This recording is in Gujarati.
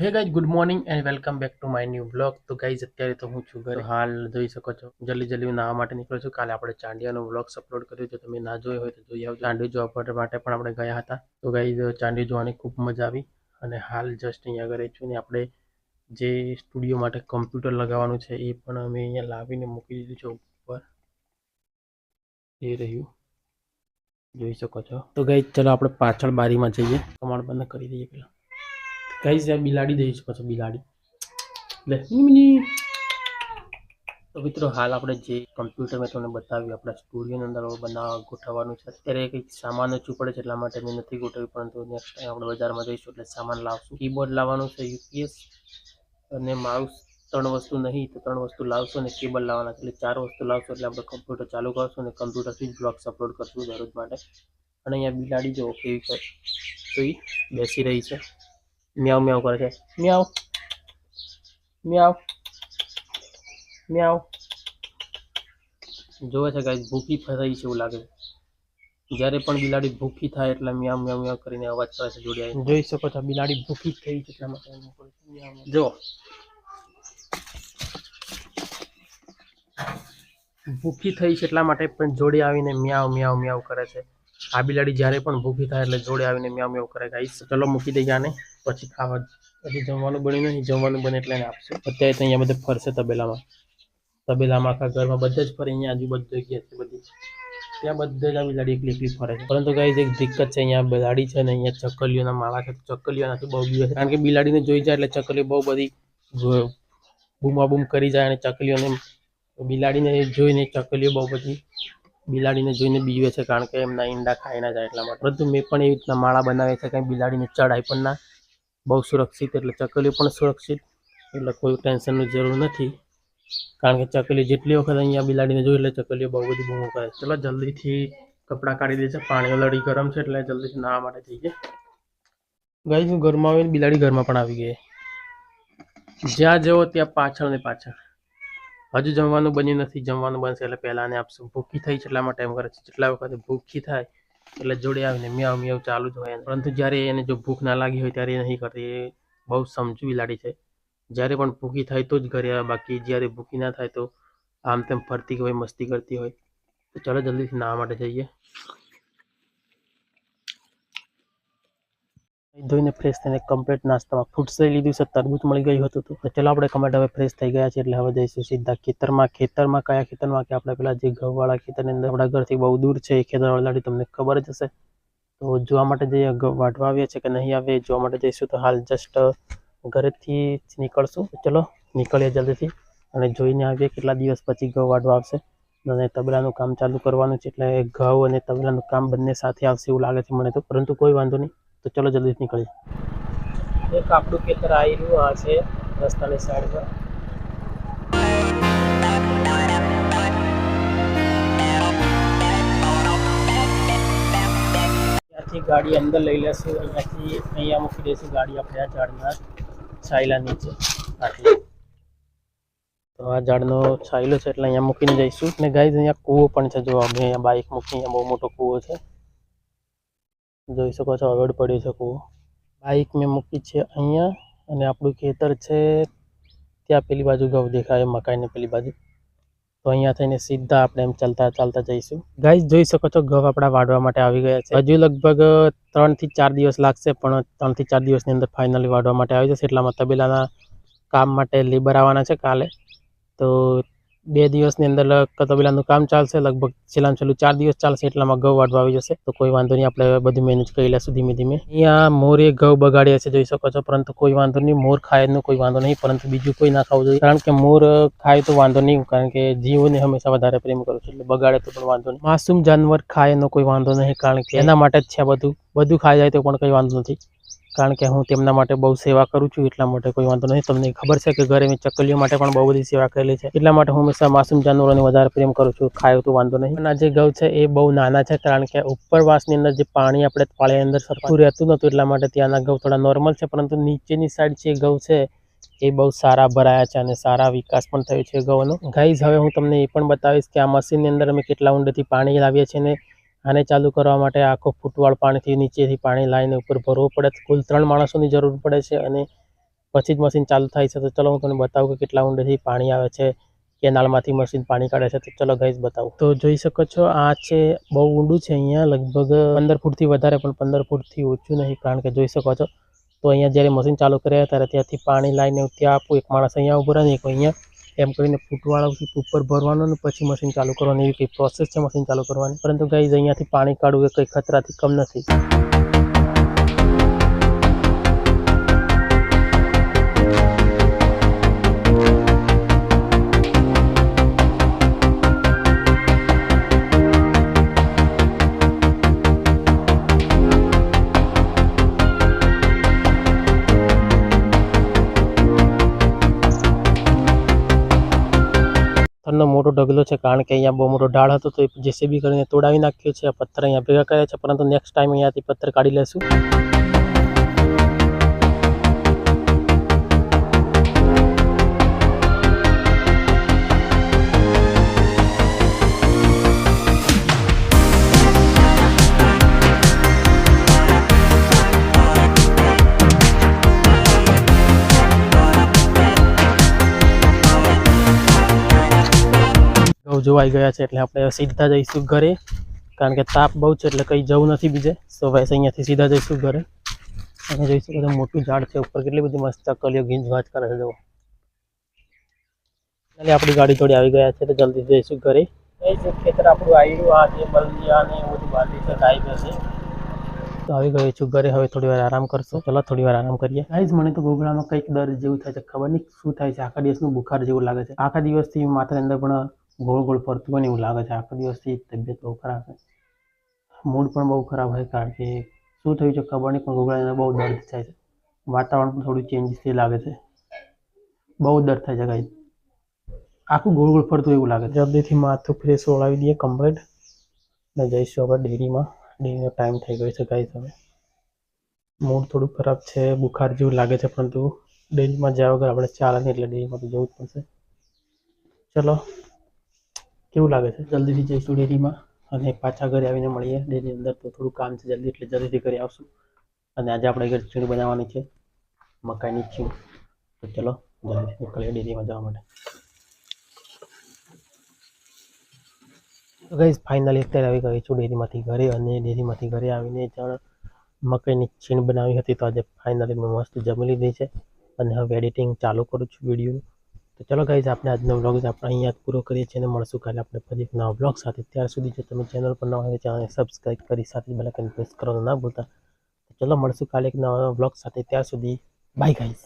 Hey guys good morning and welcome back to my new blog તો ગાઈઝ અત્યારે તો હું છું ઘરે. હાલ જોઈ શકો છો. જલ્દી જલ્દી નાહવા માટે નીકળ્યો છું. કાલે આપણે ચાંડિયાનો વ્લોગ્સ અપલોડ કર્યો તો તમે ના જોયો હોય તો જોઈ આવજો. ચાંડી જોવા માટે પણ આપણે ગયા હતા. તો ગાઈઝ ચાંડી જોવાની ખૂબ મજા આવી. અને હાલ જસ્ટ અહીંયા આગળ છું ને આપણે જે સ્ટુડિયો માટે કમ્પ્યુટર લગાવવાનું છે એ પણ અમે અહીંયા લાવીને મૂકી દીધું છે ઉપર. એ રહ્યું. જોઈ શકો છો. તો ગાઈઝ ચલો આપણે પાછળ બારીમાં જઈએ. કમાડ બંધ કરી દઈએ પેલા ગાઈઝ આ બિલાડી દઈ છો બિલાડી. લે મિની. તો મિત્રો, હાલ આપણે જે કમ્પ્યુટર મેં તમને બતાવ્યું, આપણા સ્ટુડિયોની અંદર બનાવવા ગોઠવવાનું છે. અત્યારે કંઈક સામાન ઓછું પડે છે, એટલા માટે મેં નથી ગોઠવ્યું, પરંતુ નેક્સ્ટ ટાઈમ આપણે બજારમાં જઈશું એટલે સામાન લાવશું. કીબોર્ડ લાવવાનું છે યુપીએસ અને માઉસ ત્રણ વસ્તુ નહીં, તો ત્રણ વસ્તુ લાવશો અને કેબલ લાવવાના એટલે ચાર વસ્તુ લાવશો એટલે આપણે કમ્પ્યુટર ચાલુ કરશું અને કમ્પ્યુટરથી જ બ્લોગ્સ અપલોડ કરશું દરરોજ માટે. અને અહીંયા બિલાડી જો કેવી છે બેસી રહી છે. મ્યાવ મ્યાવ કરે છે મ્યાવ મ્યાવ મ્યાવ જોવે છે ગાય ભૂખી થઈ છે એવું લાગે છે. જ્યારે પણ બિલાડી ભૂખી થાય એટલે મ્યાવ મ્યાવ મ્યાવ કરીને અવાજ કરે છે જોડે જોઈ શકો છો બિલાડી ભૂખી થઈ છે એટલા માટે. જો. ભૂખી થઈ છે એટલા માટે પણ જોડે આવીને મ્યાવ મ્યાવ મ્યાવ કરે છે. આ બિલાડી જ્યારે પણ ભૂખી થાય એટલે જોડે આવીને મ્યાવ મ્યાવ કરે ગાઈસ ચલો મૂકી દઈએ આને. પછી ખાવા પછી જમવાનું બન્યું નહીં. જમવાનું બને એટલે એને આપશું. અત્યારે તો અહીંયા બધે ફરશે તબેલામાં. તબેલામાં આખા ઘરમાં બધે જ ફરે. અહીંયા આજુબાજુ જગ્યા છે બધી. ત્યાં બધે જ આ બિલાડી એકલી એકલી ફરે છે. પરંતુ કઈ એક દિક્કત છે, અહીંયા બિલાડી છે ને અહીંયા ચકલીઓના માળા છે. ચકલીઓ નથી બહુ બીવે છે કારણ કે બિલાડીને જોઈ જાય એટલે ચકલીઓ બહુ બધી બૂમાબૂમ કરી જાય અને ચકલીઓને બિલાડીને જોઈને ચકલીઓ બહુ બધી બિલાડીને જોઈને બીવે છે. કારણ કે એમના ઈંડા ખાઈ ના જાય એટલા માટે. પરંતુ મેં પણ એવી રીતના માળા બનાવે છે કાંઈ બિલાડીને ચડાય પણ ના. બહુ સુરક્ષિત એટલે ચકલીઓ પણ સુરક્ષિત, એટલે કોઈ ટેન્શનની જરૂર નથી. કારણ કે ચકલી જેટલી વખત અહીંયા બિલાડીને જોઈ એટલે ચકલીઓ બહુ બધી બૂમો કરે. ચલો, જલ્દીથી કપડાં કાઢી દે છે. પાણી લડી ગરમ છે એટલે જલ્દીથી નાહવા માટે જઈએ ગઈ હું ઘરમાં આવીને બિલાડી ઘરમાં પણ આવી ગઈ. જ્યાં જવો ત્યાં પાછળ ને પાછળ. હજુ જમવાનું બન્યું નથી. જમવાનું બનશે એટલે પહેલાં ને આપશું ભૂખી થઈ છે એટલા માટે એમ કરે છે. જેટલા વખતે ભૂખી થાય એટલે જોડે આવીને મ્યાવ મ્યાવ ચાલુ જ હોય પરંતુ જ્યારે એને જો ભૂખ ના લાગી હોય ત્યારે એ નહીં કરતી, એ બહુ સમજુ બિલાડી છે. જ્યારે પણ ભૂખી થાય તો જ ઘરે આવે, બાકી જ્યારે ભૂખી ના થાય તો આમ તેમ ફરતી હોય મસ્તી કરતી હોય. તો ચલો જલ્દીથી નાહવા માટે જઈએ. ધોઈને ફ્રેશ થઈને કમ્પ્લીટ નાસ્તામાં ફ્રૂટ્સ લઈ લીધું છે, તરબૂચ મળી ગયું હતું તો ચાલો આપણે કમ્પ્લીટ હવે ફ્રેશ થઈ ગયા છે એટલે હવે જઈશું સીધા ખેતરમાં. ખેતરમાં કયા ખેતરમાં? કે આપણે પેલા જે ઘઉંવાળા ખેતરની અંદર આપણા ઘરથી બહુ દૂર છે, એ ખેતર ઓલરેડી તમને ખબર જ હશે. તો જોવા માટે ઘઉં વાઢવા આવીએ છે કે નહીં આવે જોવા માટે જઈશું તો હાલ જસ્ટ ઘરેથી જ નીકળશું. ચલો નીકળીએ જલ્દીથી અને જોઈને આવીએ કેટલા દિવસ પછી ઘઉં વાઢવા આવશે. અને તબલાનું કામ ચાલુ કરવાનું છે એટલે ઘઉં અને તબલાનું કામ બંને સાથે આવશે એવું લાગે છે મને તો. પરંતુ કોઈ વાંધો નહીં. તો ચલો જલ્દી નીકળીએ એક આપણું ખેતર આવી રહ્યું આ છે રસ્તાની સાઈડ પર ત્યાંથી ગાડી અંદર લઈ લેશું અહીંયાથી અહીંયા મૂકી દઈશું ગાડી આપણે આ ઝાડના છાયલા નીચે આટલી તો આ ઝાડનો છાયલો છે એટલે અહીંયા મૂકીને જઈશું અને ગાઈઝ અહીંયા કૂવો પણ છે જો અમે અહીંયા બાઇક મૂકી અહીંયા બહુ મોટો કૂવો છે જોઈ શકો છો અવડ પડી શકું. બાઇક મેં મૂકી છે અહીંયા અને આપણું ખેતર છે, ત્યાં પેલી બાજુ ઘઉં દેખાય, મકાઈની પેલી બાજુ. તો અહીંયા થઈને સીધા આપણે એમ ચાલતા ચાલતા જઈશું. ગાઈઝ જોઈ શકો છો, ઘઉં આપણા વાડવા માટે આવી ગયા છે. હજુ લગભગ ત્રણથી ચાર દિવસ લાગશે, પણ ત્રણથી ચાર દિવસની અંદર ફાઇનલી વાડવા માટે આવી જશે. એટલામાં તબેલાના કામ માટે લેબર આવવાના છે કાલે. તો બે દિવસની અંદર લ- તબેલાનું કામ ચાલશે. લગભગ છેલ્લામાં છેલ્લું ચાર દિવસ ચાલશે. એટલામાં ઘઉં વાઢવા આવી જશે. તો કોઈ વાંધો નહીં, આપણે બધું મેનેજ કરી લેશું ધીમે ધીમે. અહીંયા મોરે ઘઉં બગાડ્યા છે, જોઈ શકો છો. પરંતુ કોઈ વાંધો નહીં, મોર ખાયનો કોઈ વાંધો નહીં, પરંતુ બીજું કોઈ ના ખાવું જોઈએ. કારણ કે મોર ખાય તો વાંધો નહીં, કારણ કે જીવોને હંમેશા વધારે પ્રેમ કરું છું, એટલે બગાડે તો પણ વાંધો નહીં. માસૂમ જાનવર ખાયનો કોઈ વાંધો નહીં, કારણ કે એના માટે જ છે બધું. બધું ખાઈ જાય તો પણ કંઈ વાંધો નથી. કારણ કે હું તેમના માટે બહુ સેવા કરું છું, એટલા માટે કોઈ વાંધો નહીં. તમને ખબર છે કે ઘરે મેં ચકલીઓ માટે પણ બહુ બધી સેવા કરેલી છે. એટલા માટે હું હંમેશા માસૂમ જાનવરોને વધારે પ્રેમ કરું છું. ખાય તો વાંધો નહીં. અને જે ઘઉં છે એ બહુ નાના છે, કારણ કે ઉપરવાસની અંદર જે પાણી આપણે પાળીની અંદર સરખું રહેતું નહોતું, એટલા માટે ત્યાંના ગૌ થોડા નોર્મલ છે, પરંતુ નીચેની સાઈડ જે ઘઉં છે એ બહુ સારા ભરાયા છે અને સારા વિકાસ પણ થયો છે ગૌનો ગાઈઝ, હવે હું તમને એ પણ બતાવીશ કે આ મશીનની અંદર અમે કેટલા ઊંડેથી પાણી લાવીએ છીએ ને આને ચાલુ કરવા માટે આખો ફૂટવાળ પાણીથી નીચેથી પાણી લાવીને ઉપર ભરવું પડે કુલ ત્રણ માણસોની જરૂર પડે છે અને પછી જ મશીન ચાલુ થાય છે. તો ચલો હું તમને બતાવું કે કેટલા ઊંડેથી પાણી આવે છે, કેનાલમાંથી મશીન પાણી કાઢે છે. તો ચલો ગઈ બતાવું. તો જોઈ શકો છો, આ છે, બહુ ઊંડું છે અહીંયા, લગભગ પંદર ફૂટથી વધારે, પણ પંદર ફૂટથી ઓછું નહીં, કારણ કે જોઈ શકો છો. તો અહીંયા જ્યારે મશીન ચાલુ કર્યા ત્યારે ત્યાંથી પાણી લાવીને ત્યાં આપું એક માણસ અહીંયા ઊભો રહે ને, એક અહીંયા એમ કરીને ફૂટવાળાથી ઉપર ભરવાનું ને પછી મશીન ચાલુ કરવાનું. એવી કંઈ પ્રોસેસ છે મશીન ચાલુ કરવાની? પરંતુ ગાઈઝ અહીંયાથી પાણી કાઢવું એ કંઈ ખતરાથી કમ નથી. પથ્થરનો મોટો ઢગલો છે કારણ કે અહીંયા બહુ મોટો ઢાળ હતો તો એ જેસીબી કરીને તોડાવી નાખ્યો છે, આ પથ્થર અહીંયા ભેગા કર્યા છે, પરંતુ નેક્સ્ટ ટાઈમ અહીંયાથી પથ્થર કાઢી લેશું. જોવાઈ ગયા છે એટલે આપણે સીધા જઈશું ઘરે. કારણ કે તાપ બહુ છે એટલે કંઈ જવું નથી બીજે. સો વૈસે અહીંયાથી સીધા જઈશું ઘરે. અને જોઈશું કે મોટું ઝાડ છે ઉપર. કેટલી બધી મસ્ત ચકલીઓ ગીંજવાજ કરે છે, જુઓ. એટલે આપણી ગાડી થોડી આવી ગયા છે તો જલ્દી જઈશું ઘરે. ખેતર આપણું આવ્યું આ જે બલદિયા ને એવું બધું બાંધી છે, ગાય બેસે તો આવી ગયો છું ઘરે. હવે થોડી વાર આરામ કરશો. ચલો, થોડી વાર આરામ કરીએ. ગાઈઝ મને તો ગોગળામાં કંઈક દર્દ જેવું થાય છે. ખબર નહીં શું થાય છે. આખા દિવસનું બુખાર જેવું લાગે છે. આખા દિવસથી માથાની અંદર પણ ગોળ ગોળ ફરતું હોય ને એવું લાગે છે, આખો દિવસથી તબિયત બહુ ખરાબ છે. મૂડ પણ બહુ ખરાબ હોય કારણ કે શું થયું છે ખબર નહીં, પણ ગોગળાની બહુ દર્દ થાય છે. વાતાવરણ પણ થોડું ચેન્જીસ થઈ લાગે છે. બહુ દર્દ થાય છે ગાઈઝ આખું ગોળ ગોળ ફરતું એવું લાગે છે. જલ્દીથી માથું ફ્રેશ ઓળાવી દઈએ કમ્પ્લેટ ને જઈશું આપણે ડેરીમાં. ડેરીનો ટાઈમ થઈ ગયો છે ગાઈઝ હવે. મૂડ થોડું ખરાબ છે, બુખાર જેવું લાગે છે, પરંતુ ડેરીમાં જ્યાં વગર આપણે ચાલે નહીં એટલે ડેરીમાં તો જવું જ પડશે. ચલો. કેવું લાગે છે? જલ્દીથી જઈશું ડેરીમાં અને પાછા ઘરે આવીને મળીએ. ડેરી અંદર તો થોડું કામ છે જલ્દી, એટલે જલ્દીથી ઘરે આવશું. અને આજે આપણે ઘરે ખીચડી બનાવવાની છે. મકાઈની ખીચડી તો ચલો જલ્દી નીકળીએ ડેરીમાં જવા માટે. ગઈશ ફાઇનલી અત્યારે આવી ગઈ છું ડેરીમાંથી ઘરે અને ડેરીમાંથી ઘરે આવીને જણ મકાઈની છીણ બનાવી હતી. તો આજે ફાઇનલી મેં મસ્ત જમી લીધી છે. અને હવે એડિટિંગ ચાલુ કરું છું વિડીયોનું. તો ચલો ગાઈઝ આપણે આજનો વ્લોગ આપણે અહીંયા પૂરો કરીએ છીએ અને મળશું કાલે આપણે ફરી એક નવા વ્લોગ સાથે. ત્યાર સુધી જો તમે ચેનલ પર ન હોય ચેનલને સબસ્ક્રાઈબ કરી સાથે બેલ આઇકન પ્રેસ કરવાનું ના ભૂલતા. ચલો મળશું કાલે એક નવા વ્લોગ સાથે. ત્યાર સુધી બાય ગાઈઝ